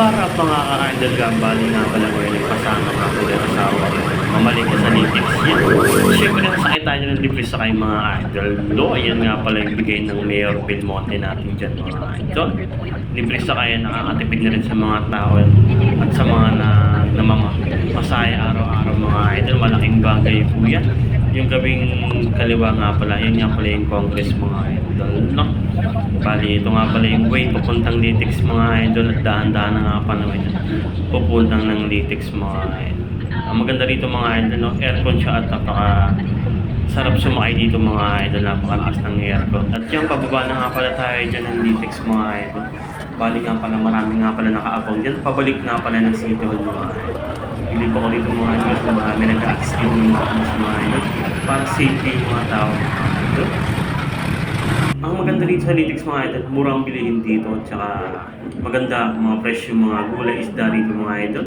Para mga ka-idol ka, bali nga pala ko yung kasama nga po yung asawa ko. Mamalik ko sa natives yan. Siyempre, nasakit tayo ng libre sa kayong mga idol. Do, ayan nga pala yung bigay ng Mayor Belmonte natin dyan mga idol. Libre sa kaya nakakatipid na rin sa mga tao at sa mga na namamasaya araw-araw mga idol. Malaking bagay po yan. Yung gabing kaliwa nga pala, yun nga pala yung Congress mga idol. No? Bali, ito nga pala yung way papuntang Litix mga idol at dahan-dahan na nga pa naman yan. Pupuntang ng Litix mga idol. Ang maganda rito mga idol, no? aircon siya at napaka sarap sumakay dito mga idol, napakalakas ng aircon. At yung pababa na nga pala tayo dyan ng Litix mga idol. Bali nga pala marami nga pala nakaabang dyan. Pabalik nga pala ng City Hall mga idol. Hindi ko dito mga idol, kung marami nag-a-askin ng mga mga idol. Para safety yung mga tao. Ang maganda dito sa Litix mga idol, murang bilihin dito at saka maganda mga presyo mga gulay isda rito mga idol.